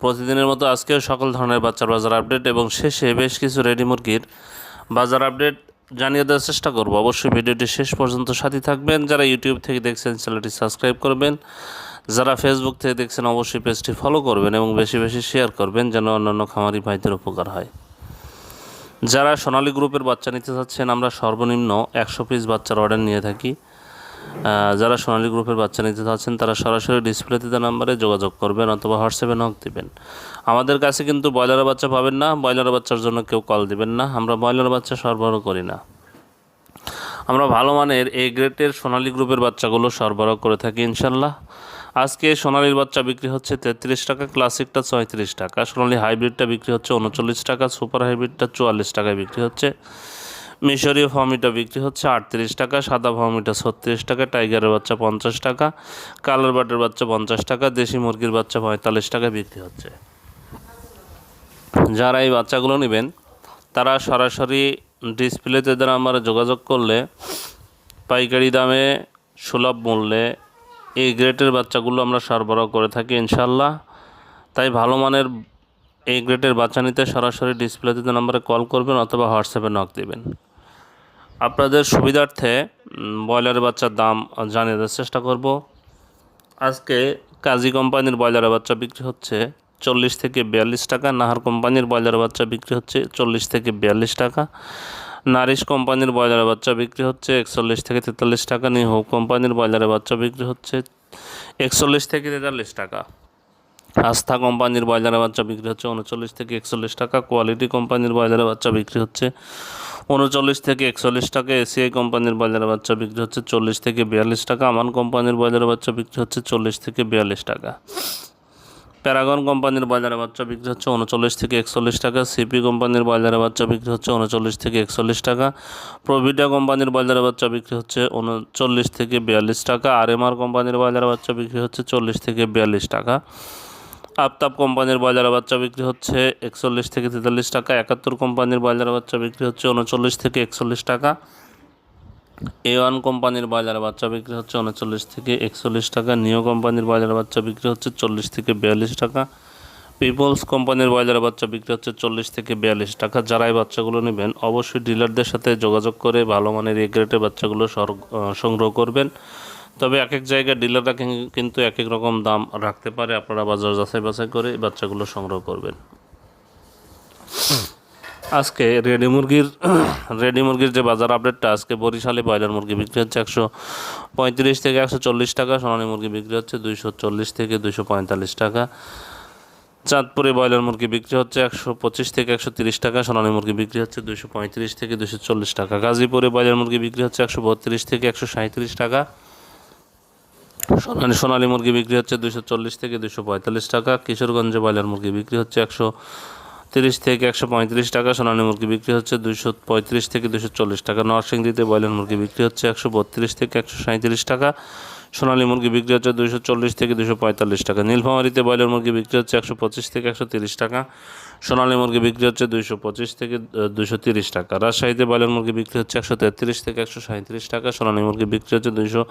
প্রতিদিনের মতো আজকেও সকল ধরনের বাচ্চার বাজার আপডেট এবং শেষে বেশ কিছু রেডি মুরগির বাজার আপডেট জানিয়ে দেওয়ার চেষ্টা করব। অবশ্যই ভিডিওটি শেষ পর্যন্ত সাথী থাকবেন। যারা ইউটিউব থেকে দেখছেন, চ্যানেলটি সাবস্ক্রাইব করবেন। যারা ফেসবুক থেকে দেখছেন, অবশ্যই পেজটি ফলো করবেন এবং বেশি বেশি শেয়ার করবেন যেন অন্যান্য খামারি ভাইদের উপকার হয়। যারা সোনালী গ্রুপের বাচ্চা নিতে চাচ্ছেন, আমরা সর্বনিম্ন একশো পিস বাচ্চার অর্ডার নিয়ে থাকি। যারা সোনালী গ্রুপের বাচ্চা নিতে চাচ্ছেন, তারা সরাসরি ডিসপ্লেতে দেওয়া নাম্বারে যোগাযোগ করবেন অথবা হোয়াটসঅ্যাপে নক দিবেন। আমাদের কাছে কিন্তু ব্রয়লারের বাচ্চা পাবেন না ব্রয়লারের বাচ্চার জন্য কেউ কল দিবেন না। আমরা ব্রয়লার বাচ্চা সরবরাহ করি না। আমরা ভালো মানের এ গ্রেডের সোনালী গ্রুপের বাচ্চাগুলো সরবরাহ করে থাকি ইনশাল্লাহ আজকে সোনালির বাচ্চা বিক্রি হচ্ছে তেত্রিশ টাকা, ক্লাসিকটা ছয়ত্রিশ টাকা। সোনালি হাইব্রিডটা বিক্রি হচ্ছে উনচল্লিশ টাকা, সুপার হাইব্রিডটা চুয়াল্লিশ টাকায় বিক্রি হচ্ছে। মিশরীয় ফার্মিটা বিক্রি হচ্ছে আটত্রিশ টাকা, সাদা ফার্মিটা ছত্রিশ টাকা, টাইগারের বাচ্চা পঞ্চাশ টাকা, কালার বাটের বাচ্চা পঞ্চাশ টাকা, দেশি মুরগির বাচ্চা পঁয়তাল্লিশ টাকা বিক্রি হচ্ছে। যারা এই বাচ্চাগুলো নেবেন, তারা সরাসরি ডিসপ্লেতে দ্বারা আমরা যোগাযোগ করলে পাইকারি দামে সুলভ মূল্যে এই গ্রেটের বাচ্চাগুলো আমরা সরবরাহ করে থাকি ইনশাল্লাহ তাই ভালো মানের এই গ্রেটের বাচ্চা নিতে সরাসরি ডিসপ্লেতে নাম্বারে কল করবেন অথবা হোয়াটসঅ্যাপে নক দেবেন। আপনাদের সুবিধার্থে ব্রয়লারের বাচ্চার দাম জানিয়ে দেওয়ার চেষ্টা করব। আজকে কাজী কোম্পানির ব্রয়লারের বাচ্চা বিক্রি হচ্ছে চল্লিশ থেকে বিয়াল্লিশ টাকা, নাহার কোম্পানির ব্রয়লার বাচ্চা বিক্রি হচ্ছে চল্লিশ থেকে বিয়াল্লিশ টাকা। নারিশ কোম্পানির ব্রয়লারের বাচ্চা বিক্রি হচ্ছে একচল্লিশ থেকে তেতাল্লিশ টাকা, নিহো কোম্পানির ব্রয়লারের বাচ্চা বিক্রি হচ্ছে একচল্লিশ থেকে তেতাল্লিশ টাকা। আস্থা কোম্পানির ব্রয়লারের বাচ্চা বিক্রি হচ্ছে উনচল্লিশ থেকে একচল্লিশ টাকা, কোয়ালিটি কোম্পানির ব্রয়লারের বাচ্চা বিক্রি হচ্ছে উনচল্লিশ থেকে একচল্লিশ টাকা, এসিআই কোম্পানির ব্রয়লারের বাচ্চা বিক্রি হচ্ছে চল্লিশ থেকে বিয়াল্লিশ টাকা, আমান কোম্পানির ব্রয়লারের বাচ্চা বিক্রি হচ্ছে চল্লিশ থেকে বিয়াল্লিশ টাকা। প্যারাগন কোম্পানির বাজারে বাচ্চা বিক্রি হচ্ছে উনচল্লিশ থেকে একচল্লিশ টাকা, সিপি কোম্পানির বাজারে বাচ্চা বিক্রি হচ্ছে উনচল্লিশ থেকে একচল্লিশ টাকা, প্রভিডা কোম্পানির বাজারে বাচ্চা বিক্রি হচ্ছে উনচল্লিশ থেকে বিয়াল্লিশ টাকা আর কোম্পানির বাজারে বাচ্চা বিক্রি হচ্ছে চল্লিশ থেকে বিয়াল্লিশ টাকা। আফতাব কোম্পানির বাজারে বাচ্চা বিক্রি হচ্ছে একচল্লিশ থেকে তেতাল্লিশ টাকা, একাত্তর কোম্পানির বাজারে বাচ্চা বিক্রি হচ্ছে উনচল্লিশ থেকে একচল্লিশ টাকা। এ ওয়ান কোম্পানির বাজারে বাচ্চা বিক্রি হচ্ছে উনচল্লিশ থেকে একচল্লিশ টাকা নিও কোম্পানির বাজারে বাচ্চা বিক্রি হচ্ছে চল্লিশ থেকে বিয়াল্লিশ টাকা। পিপলস কোম্পানির বাজারে বাচ্চা বিক্রি হচ্ছে চল্লিশ থেকে বিয়াল্লিশ টাকা। যারা এই বাচ্চাগুলো নেবেন, অবশ্যই ডিলারদের সাথে যোগাযোগ করে ভালো মানের এ গ্রেডের বাচ্চাগুলো সংগ্রহ করবেন। তবে এক এক জায়গায় ডিলাররা কিন- কিন্তু এক এক রকম দাম রাখতে পারে। আপনারা বাজার যাচাই বাছাই করে বাচ্চাগুলো সংগ্রহ করবেন। আজকে রেডি মুরগির রেডি মুরগির যে বাজার আপডেটটা আজকে বরিশালে ব্রয়লার মুরগি বিক্রি হচ্ছে একশো পঁয়ত্রিশ থেকে একশো চল্লিশ টাকা, সোনালী মুরগি বিক্রি হচ্ছে দুইশো চল্লিশ থেকে দুইশো পঁয়তাল্লিশ টাকা। চাঁদপুরে ব্রয়লার মুরগি বিক্রি হচ্ছে একশো পঁচিশ থেকে একশো তিরিশ টাকা, সোনালী মুরগি বিক্রি হচ্ছে দুইশো পঁয়ত্রিশ থেকে দুশো চল্লিশ টাকা। গাজীপুরে ব্রয়লার মুরগি বিক্রি হচ্ছে একশো বত্রিশ থেকে একশো সাঁত্রিশ টাকা। সোনালী। সোনালী মুরগি বিক্রি হচ্ছে দুশো চল্লিশ থেকে দুশো পঁয়তাল্লিশ টাকা, কিশোরগঞ্জে ব্রয়লার মুরগি বিক্রি হচ্ছে একশো তিরিশ থেকে একশো পঁয়ত্রিশ টাকা, সোনালী মুরগি বিক্রি হচ্ছে দুশো পঁয়ত্রিশ থেকে দুশো চল্লিশ টাকা, নরসিংদীতে ব্রয়লার মুরগি বিক্রি হচ্ছে একশো বত্রিশ থেকে একশো সাঁত্রিশ টাকা, সোনালী মুরগি বিক্রি হচ্ছে দুশো চল্লিশ থেকে দুশো পঁয়তাল্লিশ টাকা, নীলফামারিতে ব্রয়লার মুরগি বিক্রি হচ্ছে একশো পঁচিশ থেকে একশো তিরিশ টাকা, সোনালী মুরগি বিক্রি হচ্ছে দুশো পঁচিশ থেকে দুশো তিরিশ টাকা, রাজশাহীতে ব্রয়লার মুরগি বিক্রি হচ্ছে একশো তেত্রিশ থেকে একশো সাঁত্রিশ টাকা, সোনালী মুরগি বিক্রি হচ্ছে দুশো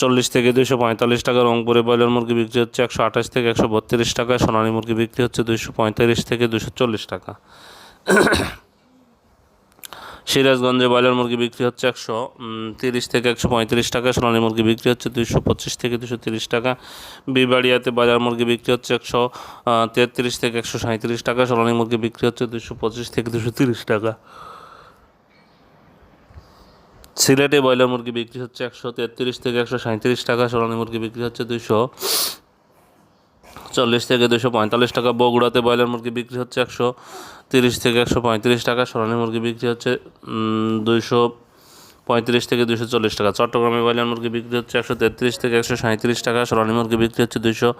চল্লিশ থেকে দুশো পঁয়তাল্লিশ টাকা রংপুরে ব্রয়লার মুরগি বিক্রি হচ্ছে একশো আঠাশ থেকে একশো বত্রিশ টাকা, সোনালী মুরগি বিক্রি হচ্ছে দুশো পঁয়তাল্লিশ থেকে দুশো চল্লিশ টাকা। সিরাজগঞ্জে ব্রয়লার মুরগি বিক্রি হচ্ছে একশো তিরিশ থেকে একশো পঁয়ত্রিশ টাকা, সোনালী মুরগি বিক্রি হচ্ছে দুশো পঁচিশ থেকে দুশো তিরিশ টাকা। বিবাড়িয়াতে ব্রয়লার মুরগি বিক্রি হচ্ছে একশো তেত্রিশ থেকে একশো সাঁত্রিশ টাকা, সোনালী মুরগি বিক্রি হচ্ছে দুশো পঁচিশ থেকে দুশো তিরিশ টাকা। সিলেটে ব্রয়লার মুরগি বিক্রি হচ্ছে একশো তেত্রিশ থেকে একশো সাঁত্রিশ টাকা, সোনালী মুরগি বিক্রি হচ্ছে দুশো চল্লিশ থেকে দুশো পঁয়তাল্লিশ টাকা, বগুড়াতে ব্রয়লার মুরগি বিক্রি হচ্ছে একশো তিরিশ থেকে একশো পঁয়ত্রিশ টাকা, সোনালী মুরগি বিক্রি হচ্ছে দুইশো পঁয়ত্রিশ থেকে দুশো চল্লিশ টাকা, চট্টগ্রামে ব্রয়লার মুরগি বিক্রি হচ্ছে একশো তেত্রিশ থেকে একশো সাঁত্রিশ টাকা, সোনালী মুরগি বিক্রি হচ্ছে দুশো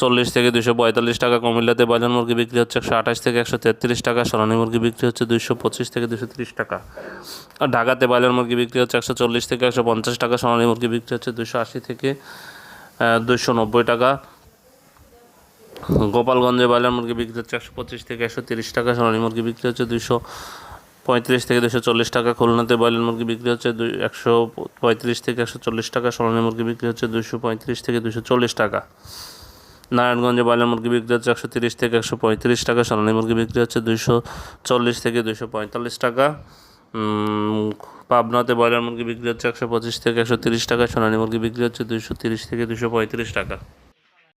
চল্লিশ থেকে দুশো পঁয়তাল্লিশ টাকা কুমিল্লাতে ব্রয়লার মুরগি বিক্রি হচ্ছে একশো আঠাশ থেকে একশো তেত্রিশ টাকা সোনালী মুরগি বিক্রি হচ্ছে দুশো পঁচিশ থেকে দুশো তিরিশ টাকা। আর ঢাকাতে ব্রয়লার মুরগি বিক্রি হচ্ছে একশো চল্লিশ থেকে একশো পঞ্চাশ টাকা সোনালী মুরগি বিক্রি হচ্ছে দুশো আশি থেকে দুশো নব্বই টাকা। গোপালগঞ্জে ব্রয়লার মুরগি বিক্রি হচ্ছে একশো পঁচিশ থেকে একশো তিরিশ টাকা সোনালী মুরগি বিক্রি হচ্ছে দুশো পঁয়ত্রিশ থেকে দুশো চল্লিশ টাকা, খুলনাতে ব্রয়লার মুরগি বিক্রি হচ্ছে দুই, একশো পঁয়ত্রিশ থেকে একশো চল্লিশ টাকা সোনালী মুরগি বিক্রি হচ্ছে দুশো পঁয়ত্রিশ থেকে দুশো চল্লিশ টাকা। নারায়ণগঞ্জে ব্রয়লার মুরগি বিক্রি হচ্ছে একশো তিরিশ থেকে একশো পঁয়ত্রিশ টাকা, সোনালী মুরগি বিক্রি হচ্ছে দুইশো চল্লিশ থেকে দুইশো পঁয়তাল্লিশ টাকা। পাবনাতে ব্রয়লার মুরগি বিক্রি হচ্ছে একশো পঁচিশ থেকে একশো তিরিশ টাকা, সোনালী মুরগি বিক্রি হচ্ছে দুইশো তিরিশ থেকে দুশো পঁয়ত্রিশ টাকা।